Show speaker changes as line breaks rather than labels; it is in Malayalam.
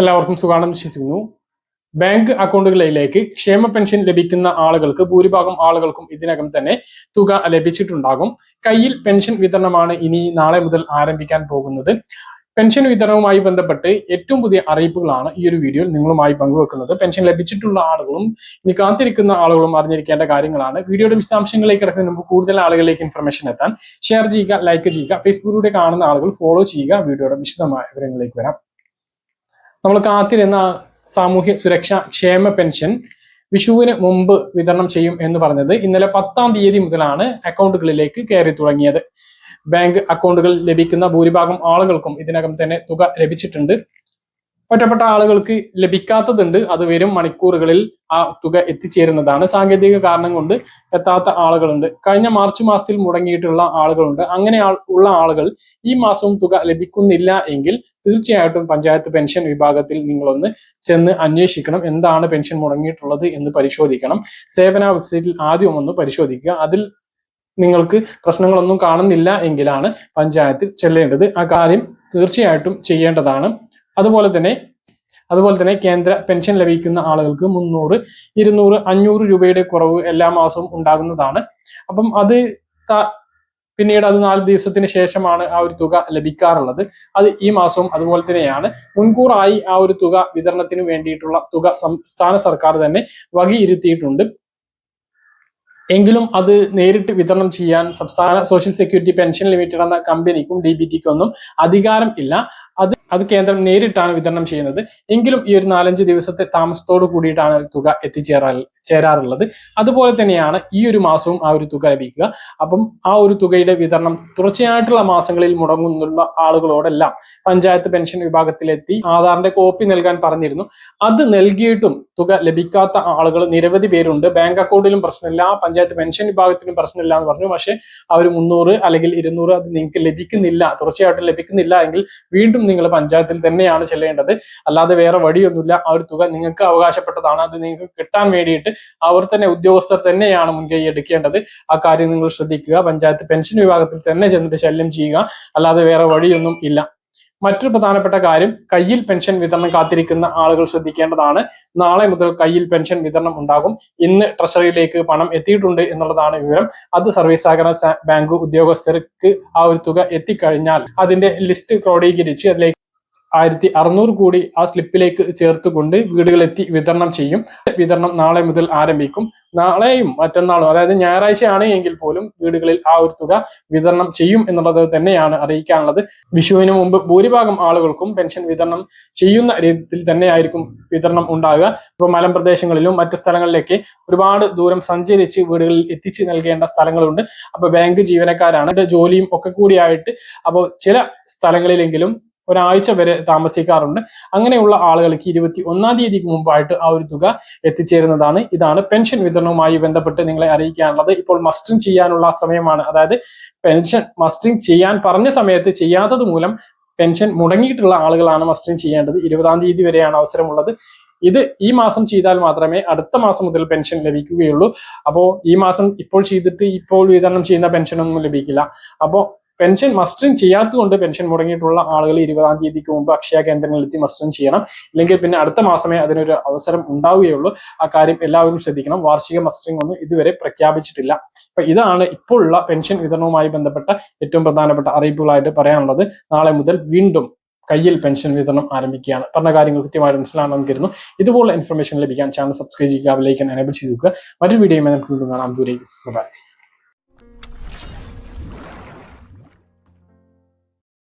എല്ലാവർക്കും സുഖാണെന്ന് വിശ്വസിക്കുന്നു. ബാങ്ക് അക്കൗണ്ടുകളിലേക്ക് ക്ഷേമ പെൻഷൻ ലഭിക്കുന്ന ആളുകൾക്ക് ഭൂരിഭാഗം ആളുകൾക്കും ഇതിനകം തന്നെ തുക ലഭിച്ചിട്ടുണ്ടാകും. കയ്യിൽ പെൻഷൻ വിതരണമാണ് ഇനി നാളെ മുതൽ ആരംഭിക്കാൻ പോകുന്നത്. പെൻഷൻ വിതരണവുമായി ബന്ധപ്പെട്ട് ഏറ്റവും പുതിയ അറിയിപ്പുകളാണ് ഈ ഒരു വീഡിയോയിൽ നിങ്ങളുമായി പങ്കുവെക്കുന്നത്. പെൻഷൻ ലഭിച്ചിട്ടുള്ള ആളുകളും ഇനി കാത്തിരിക്കുന്ന ആളുകളും അറിഞ്ഞിരിക്കേണ്ട കാര്യങ്ങളാണ്. വീഡിയോയുടെ വിശദാംശങ്ങളിലേക്ക് കിടക്കുന്നതിന് മുമ്പ് കൂടുതൽ ആളുകളിലേക്ക് ഇൻഫർമേഷൻ എത്താൻ ഷെയർ ചെയ്യുക ലൈക്ക് ചെയ്യുക ഫേസ്ബുക്കിലൂടെ കാണുന്ന ആളുകൾ ഫോളോ ചെയ്യുക. വീഡിയോയുടെ വിശദമായ വിവരങ്ങളിലേക്ക് വരാം. നമ്മൾ കാത്തിരുന്ന സാമൂഹ്യ സുരക്ഷ ക്ഷേമ പെൻഷൻ വിഷുവിന് മുമ്പ് വിതരണം ചെയ്യും എന്ന് പറഞ്ഞത് ഇന്നലെ പത്താം തീയതി മുതലാണ് അക്കൗണ്ടുകളിലേക്ക് കയറി തുടങ്ങിയത്. ബാങ്ക് അക്കൗണ്ടുകൾ ലഭിക്കുന്ന ഭൂരിഭാഗം ആളുകൾക്കും ഇതിനകം തന്നെ തുക ലഭിച്ചിട്ടുണ്ട്. ഒറ്റപ്പെട്ട ആളുകൾക്ക് ലഭിക്കാത്തതുണ്ട്. അത് വരും മണിക്കൂറുകളിൽ ആ തുക എത്തിച്ചേരുന്നതാണ്. സാങ്കേതിക കാരണം കൊണ്ട് എത്താത്ത ആളുകളുണ്ട്. കഴിഞ്ഞ മാർച്ച് മാസത്തിൽ മുടങ്ങിയിട്ടുള്ള ആളുകളുണ്ട്. അങ്ങനെ ഉള്ള ആളുകൾ ഈ മാസവും തുക ലഭിക്കുന്നില്ല എങ്കിൽ തീർച്ചയായിട്ടും പഞ്ചായത്ത് പെൻഷൻ വിഭാഗത്തിൽ നിങ്ങളൊന്ന് ചെന്ന് അന്വേഷിക്കണം. എന്താണ് പെൻഷൻ മുടങ്ങിയിട്ടുള്ളത് എന്ന് പരിശോധിക്കണം. സേവന വെബ്സൈറ്റിൽ ആദ്യം ഒന്ന് പരിശോധിക്കുക. അതിൽ നിങ്ങൾക്ക് പ്രശ്നങ്ങളൊന്നും കാണുന്നില്ല എങ്കിലാണ് പഞ്ചായത്തിൽ ചെല്ലേണ്ടത്. ആ കാര്യം തീർച്ചയായിട്ടും ചെയ്യേണ്ടതാണ്. അതുപോലെ തന്നെ അതുപോലെ തന്നെ കേന്ദ്ര പെൻഷൻ ലഭിക്കുന്ന ആളുകൾക്ക് മുന്നൂറ് ഇരുന്നൂറ് അഞ്ഞൂറ് രൂപയുടെ കുറവ് എല്ലാ മാസവും ഉണ്ടാകുന്നതാണ്. അപ്പം അത് പിന്നീട് അത് നാല് ദിവസത്തിന് ശേഷമാണ് ആ ഒരു തുക ലഭിക്കാറുള്ളത്. അത് ഈ മാസവും അതുപോലെ തന്നെയാണ്. മുൻകൂറായി ആ ഒരു തുക വിതരണത്തിന് വേണ്ടിയിട്ടുള്ള തുക സംസ്ഥാന സർക്കാർ തന്നെ വകയിരുത്തിയിട്ടുണ്ട്. എങ്കിലും അത് നേരിട്ട് വിതരണം ചെയ്യാൻ സംസ്ഥാന സോഷ്യൽ സെക്യൂരിറ്റി പെൻഷൻ ലിമിറ്റഡ് എന്ന കമ്പനിക്കും ഡി ബി ടിക്കൊന്നും അധികാരം ഇല്ല. അത് അത് കേന്ദ്രം നേരിട്ടാണ് വിതരണം ചെയ്യുന്നത്. എങ്കിലും ഈ ഒരു നാലഞ്ച് ദിവസത്തെ താമസത്തോട് കൂടിയിട്ടാണ് തുക എത്തിച്ചേരാ ചേരാറുള്ളത്. അതുപോലെ തന്നെയാണ് ഈ ഒരു മാസവും ആ ഒരു തുക ലഭിക്കുക. അപ്പം ആ ഒരു തുകയുടെ വിതരണം തുടർച്ചയായിട്ടുള്ള മാസങ്ങളിൽ മുടങ്ങുന്നുള്ള ആളുകളോടെല്ലാം പഞ്ചായത്ത് പെൻഷൻ വിഭാഗത്തിലെത്തി ആധാറിന്റെ കോപ്പി നൽകാൻ പറഞ്ഞിരുന്നു. അത് നൽകിയിട്ടും തുക ലഭിക്കാത്ത ആളുകൾ നിരവധി പേരുണ്ട്. ബാങ്ക് അക്കൗണ്ടിലും പ്രശ്നമില്ല. പഞ്ചായത്ത് പെൻഷൻ വിഭാഗത്തിലും പ്രശ്നമില്ല എന്ന് പറഞ്ഞു. പക്ഷേ ആ ഒരു മുന്നൂറ് അല്ലെങ്കിൽ ഇരുന്നൂറ് അത് നിങ്ങൾക്ക് ലഭിക്കുന്നില്ല തുടർച്ചയായിട്ട് ലഭിക്കുന്നില്ല എങ്കിൽ വീണ്ടും നിങ്ങൾ പഞ്ചായത്തിൽ തന്നെയാണ് ചെല്ലേണ്ടത്. അല്ലാതെ വേറെ വഴിയൊന്നുമില്ല. ആ ഒരു തുക നിങ്ങൾക്ക് അവകാശപ്പെട്ടതാണ്. അത് നിങ്ങൾക്ക് കിട്ടാൻ വേണ്ടിയിട്ട് അവർ തന്നെ ഉദ്യോഗസ്ഥർ തന്നെയാണ് മുൻകൈ എടുക്കേണ്ടത്. ആ കാര്യം നിങ്ങൾ ശ്രദ്ധിക്കുക. പഞ്ചായത്ത് പെൻഷൻ വിഭാഗത്തിൽ തന്നെ ചെന്നിട്ട് ശല്യം ചെയ്യുക. അല്ലാതെ വേറെ വഴിയൊന്നും ഇല്ല. മറ്റൊരു പ്രധാനപ്പെട്ട കാര്യം കയ്യിൽ പെൻഷൻ വിതരണം കാത്തിരിക്കുന്ന ആളുകൾ ശ്രദ്ധിക്കേണ്ടതാണ്. നാളെ മുതൽ കയ്യിൽ പെൻഷൻ വിതരണം ഉണ്ടാകും. ഇന്ന് ട്രഷറിയിലേക്ക് പണം എത്തിയിട്ടുണ്ട് എന്നുള്ളതാണ് വിവരം. അത് സർവീസ് സഹകരണ ബാങ്ക് ഉദ്യോഗസ്ഥർക്ക് ആ ഒരു തുക എത്തിക്കഴിഞ്ഞാൽ അതിന്റെ ലിസ്റ്റ് ക്രോഡീകരിച്ച് അതിലേക്ക് ആയിരത്തി അറുന്നൂറ് കോടി ആ സ്ലിപ്പിലേക്ക് ചേർത്തുകൊണ്ട് വീടുകളെത്തി വിതരണം ചെയ്യും. വിതരണം നാളെ മുതൽ ആരംഭിക്കും. നാളെയും മറ്റന്നാളും അതായത് ഞായറാഴ്ചയാണ് എങ്കിൽ പോലും വീടുകളിൽ ആ ഒരു തുക വിതരണം ചെയ്യും എന്നുള്ളത് തന്നെയാണ് അറിയിക്കാനുള്ളത്. വിഷുവിന് മുമ്പ് ഭൂരിഭാഗം ആളുകൾക്കും പെൻഷൻ വിതരണം ചെയ്യുന്ന രീതിയിൽ തന്നെയായിരിക്കും വിതരണം ഉണ്ടാകുക ഇപ്പോൾ മലമ്പ്രദേശങ്ങളിലും മറ്റു സ്ഥലങ്ങളിലേക്ക് ഒരുപാട് ദൂരം സഞ്ചരിച്ച് വീടുകളിൽ എത്തിച്ചു നൽകേണ്ട സ്ഥലങ്ങളുണ്ട്. അപ്പൊ ബാങ്ക് ജീവനക്കാരാണ്. ജോലിയും ഒക്കെ കൂടിയായിട്ട് അപ്പോൾ ചില സ്ഥലങ്ങളിലെങ്കിലും ഒരാഴ്ച വരെ താമസിക്കാറുണ്ട്. അങ്ങനെയുള്ള ആളുകൾക്ക് ഇരുപത്തി ഒന്നാം തീയതിക്ക് മുമ്പായിട്ട് ആ ഒരു തുക എത്തിച്ചേരുന്നതാണ്. ഇതാണ് പെൻഷൻ വിതരണവുമായി ബന്ധപ്പെട്ട് നിങ്ങളെ അറിയിക്കാനുള്ളത്. ഇപ്പോൾ മസ്റ്ററിംഗ് ചെയ്യാനുള്ള സമയമാണ്. അതായത് പെൻഷൻ മസ്റ്ററിംഗ് ചെയ്യാൻ പറഞ്ഞ സമയത്ത് ചെയ്യാത്തത് മൂലം പെൻഷൻ മുടങ്ങിയിട്ടുള്ള ആളുകളാണ് മസ്റ്ററിംഗ് ചെയ്യേണ്ടത്. ഇരുപതാം തീയതി വരെയാണ് അവസരമുള്ളത്. ഇത് ഈ മാസം ചെയ്താൽ മാത്രമേ അടുത്ത മാസം മുതൽ പെൻഷൻ ലഭിക്കുകയുള്ളൂ. അപ്പോൾ ഈ മാസം ഇപ്പോൾ ചെയ്തിട്ട് ഇപ്പോൾ വിതരണം ചെയ്യുന്ന പെൻഷനൊന്നും ലഭിക്കില്ല. അപ്പോൾ പെൻഷൻ മസ്റ്ററിംഗ് ചെയ്യാത്തതുകൊണ്ട് പെൻഷൻ മുടങ്ങിയിട്ടുള്ള ആളുകൾ ഇരുപതാം തീയതിക്ക് മുമ്പ് അക്ഷയ കേന്ദ്രങ്ങളിൽ എത്തി മസ്റ്ററിംഗ് ചെയ്യണം. ഇല്ലെങ്കിൽ പിന്നെ അടുത്ത മാസമേ അതിനൊരു അവസരം ഉണ്ടാവുകയുള്ളൂ. ആ കാര്യം എല്ലാവരും ശ്രദ്ധിക്കണം. വാർഷിക മസ്റ്ററിംഗ് ഒന്നും ഇതുവരെ പ്രഖ്യാപിച്ചിട്ടില്ല. അപ്പൊ ഇതാണ് ഇപ്പോഴുള്ള പെൻഷൻ വിതരണവുമായി ബന്ധപ്പെട്ട ഏറ്റവും പ്രധാനപ്പെട്ട അറിയിപ്പുകളായിട്ട് പറയാനുള്ളത്. നാളെ മുതൽ വീണ്ടും കയ്യിൽ പെൻഷൻ വിതരണം ആരംഭിക്കുകയാണ്. പറഞ്ഞ കാര്യങ്ങൾ കൃത്യമായിട്ട് മനസ്സിലാണെന്ന് കരുതുന്നു ഇതുപോലുള്ള ഇൻഫർമേഷൻ ലഭിക്കാൻ ചാനൽ സബ്സ്ക്രൈബ് ചെയ്യുക ലൈക്ക് എനേബിൾ ചെയ്തു മറ്റൊരു വീഡിയോ നമുക്ക് വീണ്ടും കാണാം. ദൂരേക്ക് ബൈ